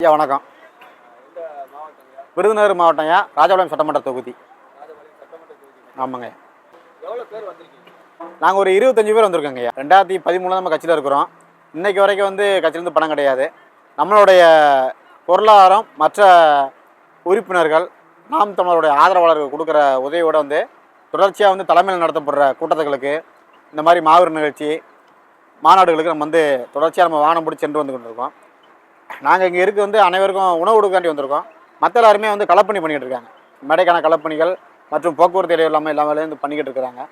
ஐயா வணக்கம். விருதுநகர் மாவட்டம் ஐயா ராஜபாளையம் சட்டமன்ற தொகுதி. ஆமாங்க நாங்கள் ஒரு இருபத்தஞ்சி பேர் வந்திருக்கோங்க ஐயா. ரெண்டாயிரத்தி பதிமூணு நம்ம கட்சியில் இருக்கிறோம். இன்றைக்கு வரைக்கும் வந்து கட்சியிலேருந்து பணம் கிடையாது. நம்மளுடைய பொருளாதாரம் மற்ற உறுப்பினர்கள் நாம் தமிழருடைய ஆதரவாளர்கள் கொடுக்குற உதவியோட வந்து தொடர்ச்சியாக வந்து தலைமையில் நடத்தப்படுற கூட்டத்துகளுக்கு இந்த மாதிரி மாவீர் நிகழ்ச்சி மாநாடுகளுக்கு நம்ம வந்து தொடர்ச்சியாக நம்ம வாகனம் பிடிச்சி சென்று வந்து கொண்டிருக்கோம். நாங்கள் இங்கே இருக்க வந்து அனைவருக்கும் உணவு கொடுக்காண்டி வந்திருக்கோம். மற்ற எல்லாருமே வந்து களப்பணி பண்ணிக்கிட்டு இருக்காங்க. மேடைக்கான களப்பணிகள் மற்றும் போக்குவரத்து இடையூறு இல்லாமல் எல்லா வேலையும் வந்து பண்ணிக்கிட்டு இருக்கிறாங்க.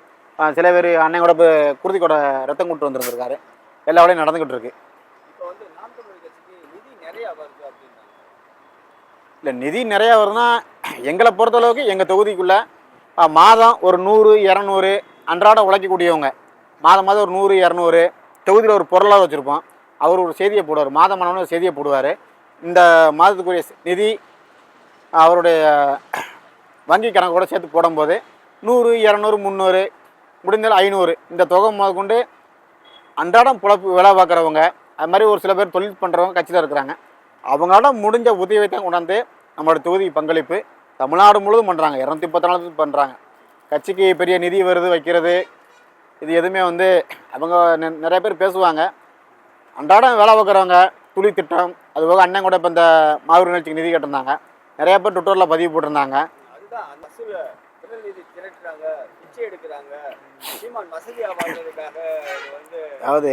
சில பேர் அன்னை கூட இப்போ குருதி கூட ரத்தம் கொண்டு வந்திருந்திருக்காரு. எல்லா வேலையும் நடந்துக்கிட்டு இருக்கு. இல்லை நிதி நிறையா வருதுன்னா எங்களை பொறுத்தளவுக்கு எங்கள் தொகுதிக்குள்ளே மாதம் ஒரு நூறு இரநூறு அன்றாடம் உழைக்கக்கூடியவங்க. மாதம் மாதம் ஒரு நூறு இரநூறு தொகுதியில் ஒரு பொருளாக வச்சுருப்போம். அவர் ஒரு செய்தியை போடுவார். மாதம் ஒரு செய்தியை போடுவார். இந்த மாதத்துக்குரிய நிதி அவருடைய வங்கி கணக்கோட சேர்த்து போடும்போது நூறு இரநூறு முந்நூறு முடிந்தால் ஐநூறு இந்த தொகை முதற்கொண்டு அன்றாடம் புழப்பு வேலை பார்க்குறவங்க அது மாதிரி ஒரு சில பேர் தொழில் பண்ணுறவங்க கட்சியில் இருக்கிறாங்க. அவங்களால முடிஞ்ச உதவியை தான் கொண்டாந்து நம்மளோட தொகுதி பங்களிப்பு தமிழ்நாடு முழுவதும் பண்ணுறாங்க இரநூத்தி பத்து நாலு பண்ணுறாங்க கட்சிக்கு பெரிய நிதி வருது வைக்கிறது. இது எதுவுமே வந்து அவங்க நெ- நிறைய பேர் பேசுவாங்க. அன்றாடம் வேலை பார்க்குறவங்க துளி திட்டம் அதுபோக அண்ணன் கூட இப்போ இந்த மாவீர நிகழ்ச்சிக்கு நிதி கேட்டிருந்தாங்க. நிறைய பேர் ட்விட்டரில் பதிவு போட்டிருந்தாங்க. சீமான் அதாவது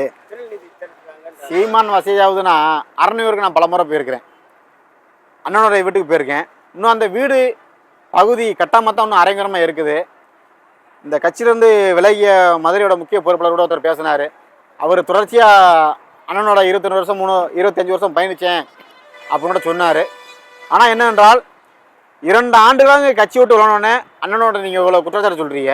சீமான் வசதியாகுதுன்னா அரணையூருக்கு நான் பலமுறை போயிருக்கிறேன். அண்ணனுடைய வீட்டுக்கு போயிருக்கேன். இன்னும் அந்த வீடு பகுதி கட்டாமல் தான் இன்னும் அரைங்குறமாக இருக்குது. இந்த கட்சியிலேருந்து விலகிய மதுரையோட முக்கிய பொறுப்பாளர் கூட ஒருத்தர் பேசினார். அவர் தொடர்ச்சியாக அண்ணனோட இருபத்தொன்று வருஷம் மூணு இருபத்தஞ்சி வருஷம் பயணித்தேன் அப்படின்னு சொன்னார். ஆனால் என்னென்றால் இரண்டு ஆண்டுகளாக கட்சி விட்டு விளனோடனே அண்ணனோட நீங்கள் இவ்வளோ குற்றச்சாட்டு சொல்கிறீங்க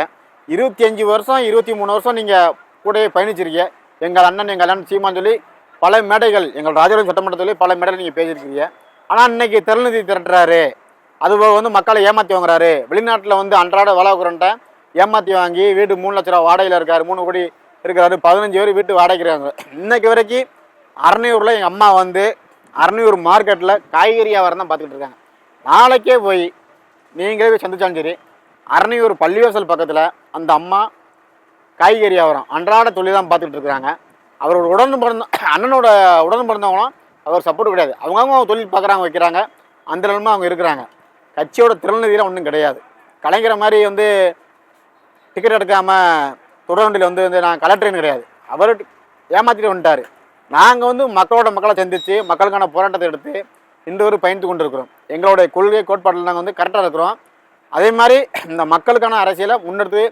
இருபத்தி அஞ்சு வருஷம் இருபத்தி மூணு வருஷம் நீங்கள் கூடயே பயணிச்சிருக்கீங்க. எங்கள் அண்ணன் எங்கள் அண்ணன் சீமான்னு சொல்லி பல மேடைகள் எங்கள் ராஜபாளையம் சட்டமன்றத்தில் பல மேடைகள் நீங்கள் பேசியிருக்கிறீங்க ஆனால் இன்னைக்கு திருநிதி திரட்டுறாரு. அதுபோக வந்து மக்களை ஏமாற்றி வாங்குறாரு. வெளிநாட்டில் வந்து அன்றாட வேலை ஏமாற்றி வாங்கி வீடு மூணு லட்ச ரூபா வாடகையில் இருக்கார். மூணு கோடி இருக்கிறாரு. பதினஞ்சு பேர் வீட்டு வாடகைக்கிறாங்க இன்னைக்கு வரைக்கும் அரணியூரில் எங்கள் அம்மா வந்து அரணியூர் மார்க்கெட்டில் காய்கறி வியாபாரம் தான் பார்த்துக்கிட்டு இருக்காங்க. நாளைக்கே போய் நீங்களே போய் சந்திச்சாலும் சரி அரணியூர் பள்ளிவாசல் பக்கத்தில் அந்த அம்மா காய்கறி வியாபாரம் அன்றாட தொழில் தான் பார்த்துக்கிட்டு இருக்கிறாங்க அவரோட உடன் பிறந்த அண்ணனோட உடன் பிறந்தவங்களும் அவர் சப்போர்ட் கிடையாது. அவங்கவுங்க அவங்க தொழில் பார்க்குறாங்க வைக்கிறாங்க. அந்த நிலமை அவங்க இருக்கிறாங்க. கட்சியோட திறநிதியெலாம் ஒன்றும் கிடையாது. கலைஞரை மாதிரி வந்து டிக்கெட் எடுக்காமல் தொடர்வண்டியில் வந்து வந்து நான் கலெக்டர்னு கிடையாது. அவர் ஏமாற்றிட்டு வந்துட்டார். நாங்கள் வந்து மக்களோட மக்களை சந்தித்து மக்களுக்கான போராட்டத்தை எடுத்து இன்று ஒரு பயணித்து கொண்டு இருக்கிறோம் எங்களுடைய கொள்கை கோட்பாட்டில் நாங்கள் வந்து கரெக்டாக இருக்கிறோம். அதே மாதிரி இந்த மக்களுக்கான அரசியலை முன்னெடுத்து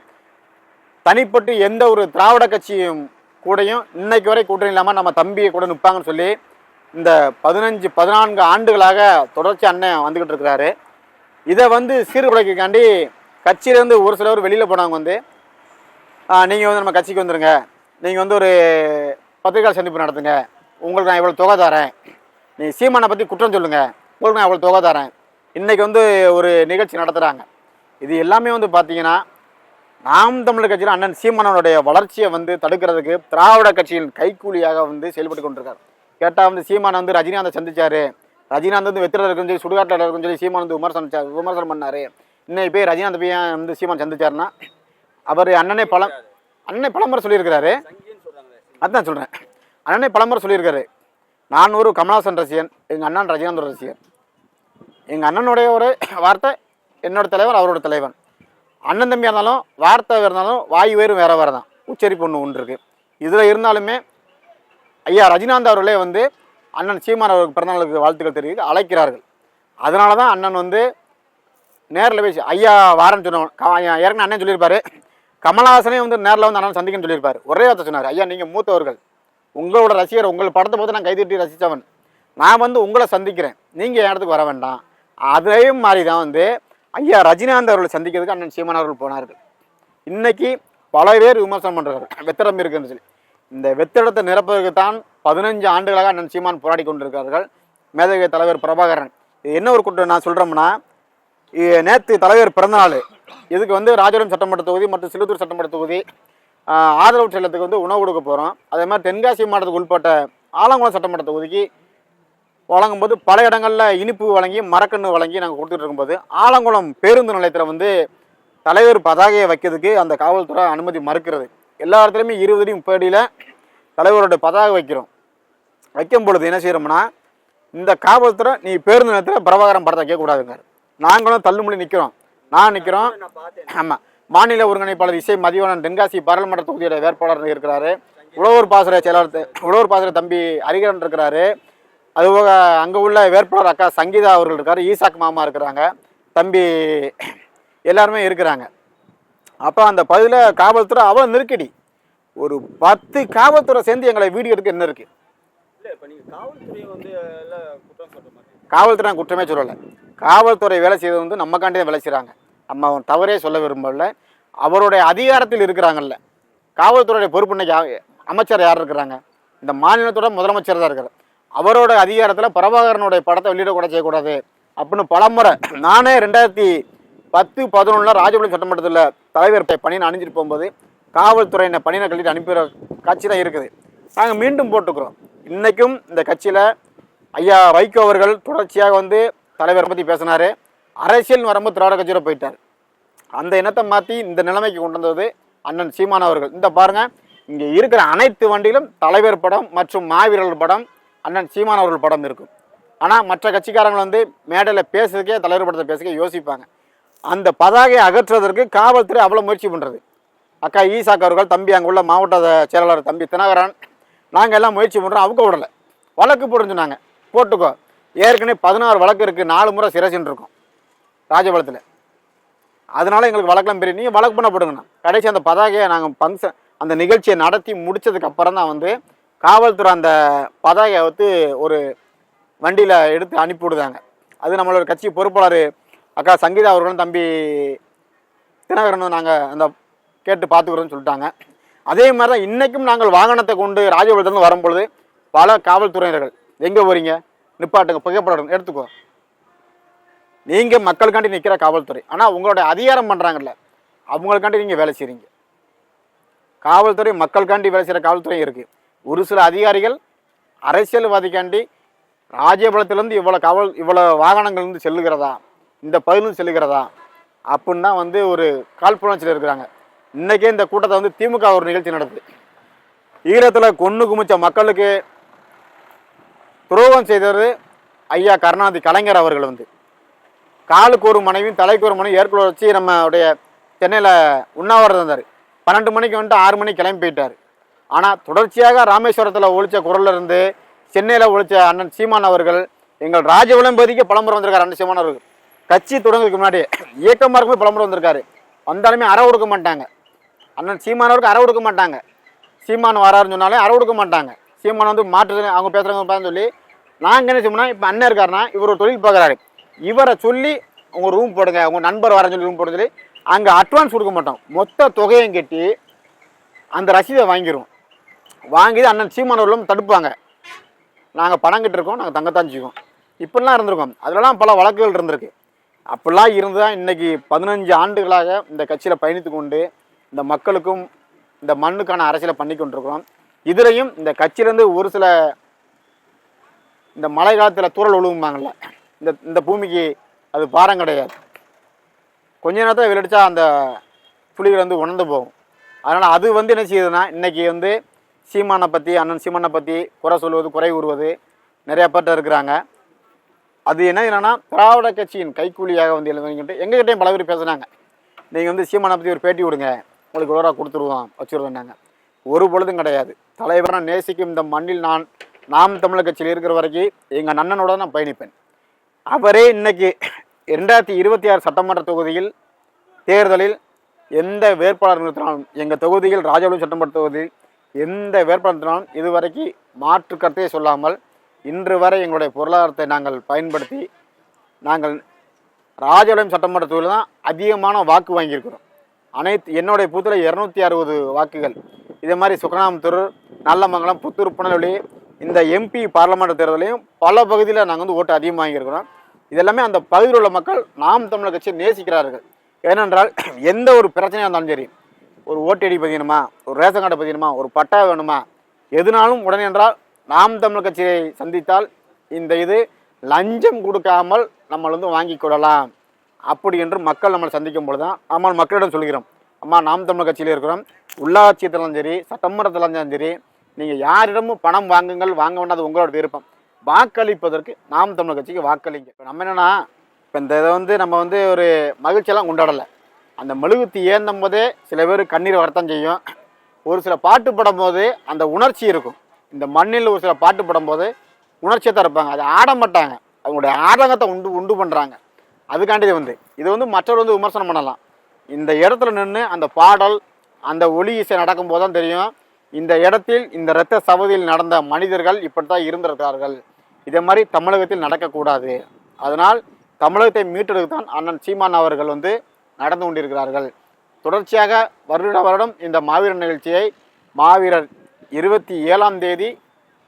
தனிப்பட்டு எந்த ஒரு திராவிட கட்சியும் கூடயும் இன்னைக்கு வரை கூட்டணி இல்லாமல் நம்ம தம்பியை கூட நிற்பாங்கன்னு சொல்லி இந்த பதினஞ்சு பதினான்கு ஆண்டுகளாக தொடர்ச்சி அண்ணன் வந்துக்கிட்டு இருக்கிறாரு. இதை வந்து சீர்குலைக்காண்டி கட்சியிலேருந்து ஒரு சிலர் வெளியில் போனவங்க வந்து நீங்கள் வந்து நம்ம கட்சிக்கு வந்துடுங்க நீங்கள் வந்து ஒரு பத்திரிகை சந்திப்பு நடத்துங்க. உங்களுக்கு நான் இவ்வளோ தொகை தரேன். நீ சீமானை பற்றி குற்றம் சொல்லுங்கள் உங்களுக்கு நான் இவ்வளோ தொகை தரேன். இன்றைக்கி வந்து ஒரு நிகழ்ச்சி நடத்துகிறாங்க இது எல்லாமே வந்து பார்த்தீங்கன்னா நாம் தமிழர் கட்சியில் அண்ணன் சீமானனுடைய வளர்ச்சியை வந்து தடுக்கிறதுக்கு திராவிட கட்சியின் கைக்கூலியாக வந்து செயல்பட்டு கொண்டிருக்கார். கேட்டால் வந்து சீமான் வந்து ரஜினிகாந்தை சந்திச்சார். ரஜினிகாந்த் வந்து வெத்திர இருக்குன்னு சொல்லி சுடுகாட்டில் இருக்குன்னு சொல்லி சீமான் வந்து விமர்சனம் விமர்சனம் பண்ணார். இன்னைக்கு போய் ரஜினிகாந்த் போய் வந்து சீமான் சந்திச்சாருன்னா அவர் அண்ணனே பல அண்ணனே பலமுறை சொல்லியிருக்கிறாரு. அதான் சொல்கிறேன் அண்ணனே பலமுறை சொல்லியிருக்காரு. நான் ஒரு கமலஹாசன் ரசிகன் எங்கள் அண்ணன் ரஜினிகாந்த் ரசிகன். எங்கள் அண்ணனுடைய ஒரு வார்த்தை என்னோட தலைவர் அவரோட தலைவன். அண்ணன் தம்பியாக இருந்தாலும் வார்த்தை இருந்தாலும் வாய் வேறு வேற வேறு தான். உச்சரிப்பு ஒன்று ஒன்று இருக்குது இதில் இருந்தாலுமே ஐயா ரஜினிகாந்த் அவர்களே வந்து அண்ணன் சீமான் அவருக்கு பிறந்தநாளுக்கு வாழ்த்துக்கள் தெரிவித்து அழைக்கிறார்கள். அதனால தான் அண்ணன் வந்து நேரில் பேசி ஐயா வாரன்னு சொன்னவன். ஏற்கனவே அண்ணன் சொல்லியிருப்பாரு. கமலஹாசனே வந்து நேரில் வந்து அண்ணன் சந்திக்கன்னு சொல்லியிருப்பார். ஒரே வார்த்தை சொன்னார். ஐயா நீங்கள் மூத்தவர்கள். உங்களோட ரசிகர் உங்கள் படத்தை பார்த்து நான் கைதட்டி ரசித்தவன் நான் வந்து உங்களை சந்திக்கிறேன். நீங்கள் என் இடத்துக்கு வர வேண்டாம். அதையும் மாதிரி தான் வந்து ஐயா ரஜினிகாந்த் அவர்களை சந்திக்கிறதுக்கு அண்ணன் சீமான் அவர்கள் போனார்கள். இன்றைக்கி பல பேர் விமர்சனம் பண்ணுறார்கள் வெத்திடம் இருக்குன்னு சொல்லி. இந்த வெத்திடத்தை நிரப்பதற்கு தான் பதினஞ்சு ஆண்டுகளாக அண்ணன் சீமான் போராடி கொண்டிருக்கிறார்கள். மேதக தலைவர் பிரபாகரன். இது என்ன ஒரு குற்றம் நான் சொல்கிறோம்னா நேற்று தலைவர் பிறந்தநாள். இதுக்கு வந்து ராஜபுரம் சட்டமன்ற தொகுதி மற்றும் சிலுத்தூர் சட்டமன்ற தொகுதி ஆதரவு செல்லத்துக்கு வந்து உணவு கொடுக்க போகிறோம் அதே மாதிரி தென்காசி மாவட்டத்துக்கு உட்பட்ட ஆலங்குளம் சட்டமன்ற தொகுதிக்கு வழங்கும்போது பல இடங்களில் இனிப்பு வழங்கி மரக்கன்று வழங்கி நாங்கள் கொடுத்துட்டு இருக்கும்போது ஆலங்குளம் பேருந்து நிலையத்தில் வந்து தலைவர் பதாகையை வைக்கிறதுக்கு அந்த காவல்துறை அனுமதி மறுக்கிறது. எல்லா இடத்துலையுமே இருபது அடி முப்பது அடியில் தலைவரோட பதாகை வைக்கிறோம். வைக்கும் பொழுது என்ன செய்கிறோம்னா இந்த காவல்துறை நீ பேருந்து நிலையத்தில் பிரபாகரம் படத்தை கேட்கக்கூடாதுங்க நாங்களும் தள்ளுமொழி நிற்கிறோம் நான் நிற்கிறோம் ஆமாம் மாநில ஒருங்கிணைப்பாளர் இசை மதிவாணன் தென்காசி பாராளுமன்ற தொகுதியோட வேட்பாளர் இருக்கிறாரு. உழவர் பாசறை செயலாளர் உழவர் பாசறை தம்பி ஹரிகரன் இருக்கிறாரு. அதுபோக அங்கே உள்ள வேட்பாளர் அக்கா சங்கீதா அவர்கள் இருக்காரு. ஈசாக் மாமா இருக்கிறாங்க. தம்பி எல்லாருமே இருக்கிறாங்க. அப்போ அந்த பகுதியில் காவல்துறை அவ்வளோ நெருக்கடி. ஒரு பத்து காவல்துறை சேர்ந்து எங்களை வீடியோ எடுக்க என்ன இருக்குது காவல்துறை குற்றமே சொல்லலை. காவல்துறை வேலை செய்தது வந்து நம்மக்காண்டி தான் வேலை செய்கிறாங்க நம்ம அவன் தவறே சொல்ல விரும்பல. அவருடைய அதிகாரத்தில் இருக்கிறாங்கல்ல. காவல்துறையுடைய பொறுப்பு இன்னைக்கு அமைச்சர் யார் இருக்கிறாங்க? இந்த மாநிலத்தோட முதலமைச்சர் தான் இருக்கிறார் அவரோட அதிகாரத்தில் பிரபாகரனுடைய படத்தை வெளியிடக்கூட செய்யக்கூடாது. அப்படின்னு பலமுறை நானே ரெண்டாயிரத்தி பத்து பதினொன்றில் ராஜபாளையம் சட்டமன்றத்தில் தலைவர் பணியை அணிஞ்சிட்டு போகும்போது காவல்துறையினை பணியை கழிட்டு அனுப்பிற காட்சி தான் இருக்குது. நாங்கள் மீண்டும் போட்டுக்கிறோம். இன்றைக்கும் இந்த கட்சியில் ஐயா வைகோ அவர்கள் தொடர்ச்சியாக வந்து தலைவர் பற்றி பேசினார். அரசியல் வரும்போது திராவிட கட்சியோட போயிட்டார். அந்த இனத்தை மாற்றி இந்த நிலைமைக்கு கொண்டு வந்தது அண்ணன் சீமான் அவர்கள். இந்த பாருங்கள் இங்கே இருக்கிற அனைத்து வண்டியிலும் தலைவர் படம் மற்றும் மாவீரர்கள் படம் அண்ணன் சீமான் அவர்கள் படம் இருக்கும். ஆனால் மற்ற கட்சிக்காரங்க வந்து மேடையில் பேசுறதுக்கே தலைவர் படத்தை பேசுறதுக்கே யோசிப்பாங்க. அந்த பதாகையை அகற்றுவதற்கு காவல்துறை அவ்வளோ முயற்சி பண்ணுறது அக்கா ஈசாக் அவர்கள் தம்பி அங்கே உள்ள மாவட்ட செயலாளர் தம்பி தினகரன் நாங்கள் எல்லாம் முயற்சி பண்ணுறோம் அவங்க விடலை. வழக்கு போடுன்னு சொன்னாங்க போட்டுக்கோ. ஏற்கனவே பதினாறு வழக்கு இருக்குது நாலு முறை சிறைச்சின்னு இருக்கும் ராஜபாளத்தில் அதனால் எங்களுக்கு வழக்கெல்லாம் பெரிய நீங்கள் வழக்கு பண்ண போடுங்கண்ணா கடைசி அந்த பதாகையை நாங்கள் ஃபங்க்ஷன் அந்த நிகழ்ச்சியை நடத்தி முடிச்சதுக்கு அப்புறம் தான் வந்து காவல்துறை அந்த பதாகையை வந்து ஒரு வண்டியில் எடுத்து அனுப்பி விடுதாங்க. அது நம்மளோட கட்சி பொறுப்பாளர் அக்கா சங்கீதா அவர்களும் தம்பி தினகரனும் நாங்கள் அந்த கேட்டு பார்த்துக்கிறோன்னு சொல்லிட்டாங்க. அதே மாதிரி தான் இன்றைக்கும் நாங்கள் வாகனத்தை கொண்டு ராஜபாளையத்துலேருந்து வரும்பொழுது பல காவல்துறையினர்கள் எங்கே போகிறீங்க நிப்பாட்டுங்க புகைப்படம் எடுத்துக்கோ. நீங்கள் மக்களுக்காண்டி நிற்கிற காவல்துறை. ஆனால் உங்களோட அதிகாரம் பண்ணுறாங்கல்ல அவங்களுக்காண்டி நீங்கள் வேலை செய்கிறீங்க காவல்துறை மக்களுக்காண்டி வேலை செய்கிற காவல்துறை இருக்குது ஒரு சில அதிகாரிகள் அரசியல்வாதிக்காண்டி ராஜபாளையத்துலேருந்து இவ்வளோ காவல் இவ்வளோ வாகனங்கள் வந்து செல்லுகிறதா இந்த பகுதியிலும் செல்லுகிறதா அப்படின்னா வந்து ஒரு காழ்ப்புணர்ச்சியில் இருக்கிறாங்க. இன்றைக்கே இந்த கூட்டத்தை வந்து திமுக ஒரு நிகழ்ச்சி நடத்துது. ஈரத்தில் கொன்று குமிச்ச மக்களுக்கு துரோகம் செய்தவர் ஐயா கருணாநிதி கலைஞர் அவர்கள் வந்து. காலுக்கு ஒரு மனைவியும் தலைக்கு ஒரு மனைவி ஏற்குள்ள வச்சு நம்மளுடைய சென்னையில் உண்ணாவிரதம் இருந்தார். பன்னெண்டு மணிக்கு வந்துட்டு ஆறு மணிக்கு கிளம்பி போயிட்டார். ஆனால் தொடர்ச்சியாக ராமேஸ்வரத்தில் ஒழிச்ச குரல்ல இருந்து சென்னையில் ஒழிச்ச அண்ணன் சீமான் அவர்கள் எங்கள் ராஜகுலம் பகுதிக்கு பலமுறை வந்திருக்காரு அண்ணன் சீமான் அவர்கள். கட்சி தொடங்குறதுக்கு முன்னாடி இயக்கமாக இருக்கும்போது பலமுறை வந்திருக்காரு. வந்தாலுமே அற கொடுக்க மாட்டாங்க. அண்ணன் சீமானவருக்கு அற கொடுக்க மாட்டாங்க. சீமான் வராருன்னு சொன்னாலே அற கொடுக்க மாட்டாங்க. சீமான் வந்து மாற்று அவங்க பேசுகிறாங்க பார்த்து சொல்லி நாங்கள் என்ன செய்யணும்னா இப்போ அண்ணன் இருக்காருன்னா இவர் ஒரு தொழில் பார்க்குறாரு. இவரை சொல்லி உங்கள் ரூம் போடுங்க உங்கள் நண்பர் வரேன்னு சொல்லி ரூம் போட சொல்லி அங்கே அட்வான்ஸ் கொடுக்க மாட்டோம். மொத்த தொகையும் கட்டி அந்த ரசீதை வாங்கிடுவோம் வாங்கி அண்ணன் சீமானவர்களும் தடுப்பாங்க. நாங்கள் பணம் கட்டிருக்கோம் நாங்கள் தங்கத்தான் இப்படிலாம் இருந்திருக்கோம். அதிலலாம் பல வழக்குகள் இருந்திருக்கு. அப்படிலாம் இருந்து தான் இன்றைக்கி பதினஞ்சு ஆண்டுகளாக இந்த கட்சியில் பயணித்து கொண்டு இந்த மக்களுக்கும் இந்த மண்ணுக்கான அரசியலை பண்ணி கொண்டிருக்கிறோம் இதுலேயும் இந்த கட்சியிலேருந்து ஒரு சில இந்த மழை காலத்தில் தூரல் ஒழுகும்பாங்கல்ல இந்த இந்த பூமிக்கு அது பாரம் கிடையாது. கொஞ்ச நேரத்தில் வெளியடிச்சா அந்த புலிகள் வந்து உணர்ந்து போகும். அதனால் அது வந்து என்ன செய்யுதுன்னா இன்றைக்கி வந்து சீமானை பற்றி அண்ணன் சீமானை பற்றி குறை சொல்வது குறை கூறுவது நிறையா பேர்ட்ட இருக்கிறாங்க. அது என்ன என்னென்னா திராவிட கட்சியின் கைக்கூலியாக வந்து எழுதுங்கிட்டு எங்ககிட்டயும் பல பேர் பேசுனாங்க. நீங்கள் வந்து சீமானை பற்றி ஒரு பேட்டி விடுங்க உங்களுக்கு இவ்வளோ கொடுத்துருவோம் வச்சுருவேன்னாங்க ஒரு பொழுதும் கிடையாது. தலைவரை நேசிக்கும் இந்த மண்ணில் நான் நாம் தமிழக கட்சியில் இருக்கிற வரைக்கும் எங்கள் நண்ணனோட நான் பயணிப்பேன். அவரே இன்னைக்கு ரெண்டாயிரத்தி இருபத்தி ஆறு சட்டமன்ற தொகுதியில் தேர்தலில் எந்த வேட்பாளர் நிறுத்தினாலும் எங்கள் தொகுதியில் ராஜபாளையம் சட்டமன்ற தொகுதி எந்த வேட்பாளர் நிறுத்தினாலும் இதுவரைக்கும் மாற்று கருத்தையே சொல்லாமல் இன்று வரை எங்களுடைய பொருளாதாரத்தை நாங்கள் பயன்படுத்தி நாங்கள் ராஜபாளையம் சட்டமன்ற தொகுதியில் தான் அதிகமான வாக்கு வாங்கியிருக்கிறோம். அனைத்து என்னுடைய பூத்தில் இரநூத்தி அறுபது வாக்குகள். இதே மாதிரி சுக்கனாமத்தூர் நல்லமங்கலம் புத்தூர் புனலொலி இந்த எம்பி பார்லமெண்ட் தேர்தலையும் பல பகுதியில் நாங்கள் வந்து ஓட்டு அதிகமாக வாங்கியிருக்கிறோம். இதெல்லாமே அந்த பகுதியில் உள்ள மக்கள் நாம் தமிழர் கட்சியை நேசிக்கிறார்கள். ஏனென்றால் எந்த ஒரு பிரச்சனையாக இருந்தாலும் சரி ஒரு ஓட்டடி பதியணுமா ஒரு ரேஷன் கார்டை பதியணுமா ஒரு பட்டா வேணுமா எதுனாலும் உடனே என்றால் நாம் தமிழர் கட்சியை சந்தித்தால் இந்த இது லஞ்சம் கொடுக்காமல் நம்மளை வந்து வாங்கி கொள்ளலாம். அப்படி என்று மக்கள் நம்மளை சந்திக்கும் பொழுது தான் நம்ம மக்களிடம் சொல்கிறோம். அம்மா நாம் தமிழ் கட்சியில் இருக்கிறோம். உள்ளாட்சியத்திலும் சரி சட்டமன்றத்திலும் சரி நீங்கள் யாரிடமும் பணம் வாங்குங்கள் வாங்க வேண்டாம் அது உங்களோட விருப்பம். வாக்களிப்பதற்கு நாம் தமிழ் கட்சிக்கு வாக்களிங்க. இப்போ நம்ம என்னென்னா இப்போ இந்த இதை வந்து நம்ம வந்து ஒரு மகிழ்ச்சியெல்லாம் கொண்டாடலை. அந்த மெழுகுத்தி ஏந்தும் போதே சில பேர் கண்ணீர் வரத்தான் செய்யும். ஒரு சில பாட்டு படும்போது அந்த உணர்ச்சி இருக்கும். இந்த மண்ணில் ஒரு சில பாட்டு படும்போது உணர்ச்சியை தான் இருப்பாங்க. அதை ஆட மாட்டாங்க. அவங்களுடைய ஆதங்கத்தை உண்டு உண்டு பண்ணுறாங்க அதுக்காண்டி வந்து இது வந்து மற்றவர் வந்து விமர்சனம் பண்ணலாம். இந்த இடத்துல நின்று அந்த பாடல் அந்த ஒளி இசை நடக்கும்போது தான் தெரியும். இந்த இடத்தில் இந்த இரத்த சவதியில் நடந்த மனிதர்கள் இப்படி தான் இருந்திருக்கிறார்கள். இதே மாதிரி தமிழகத்தில் நடக்கக்கூடாது. அதனால் தமிழகத்தை மீட்டெடுக்க தான் அண்ணன் சீமான் அவர்கள் வந்து நடந்து கொண்டிருக்கிறார்கள். தொடர்ச்சியாக வருட வருடம் இந்த மாவீரர் நிகழ்ச்சியை மாவீரர் இருபத்தி ஏழாம் தேதி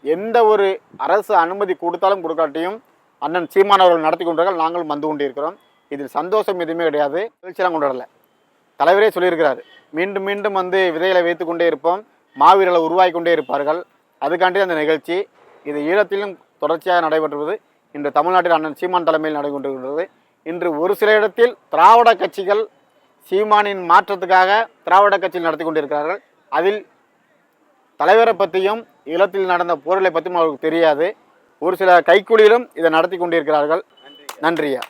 எந்த ஒரு அரசு அனுமதி கொடுத்தாலும் கொடுக்காட்டியும் அண்ணன் சீமான் அவர்கள் நடத்தி கொண்டார்கள் நாங்களும் வந்து கொண்டிருக்கிறோம். இதில் சந்தோஷம் எதுவுமே கிடையாது. நிகழ்ச்சியெல்லாம் கொண்டாடல. தலைவரே சொல்லியிருக்கிறார். மீண்டும் மீண்டும் வந்து விதைகளை வைத்து கொண்டே இருப்போம். மாவீரர்களை உருவாகி கொண்டே இருப்பார்கள். அதுக்காண்டி அந்த நிகழ்ச்சி. இது ஈழத்திலும் தொடர்ச்சியாக நடைபெற்றுவது இன்று தமிழ்நாட்டில் அண்ணன் சீமான் தலைமையில் நடைபெற்றுகிறது இன்று ஒரு சில இடத்தில் திராவிட கட்சிகள் சீமானின் மாற்றத்துக்காக திராவிட கட்சியில் நடத்தி கொண்டிருக்கிறார்கள். அதில் தலைவரை பற்றியும் ஈழத்தில் நடந்த போர்களை பற்றியும் அவருக்கு தெரியாது. ஒரு சில கைக்குழியிலும் இதை நடத்தி கொண்டிருக்கிறார்கள். நன்றியா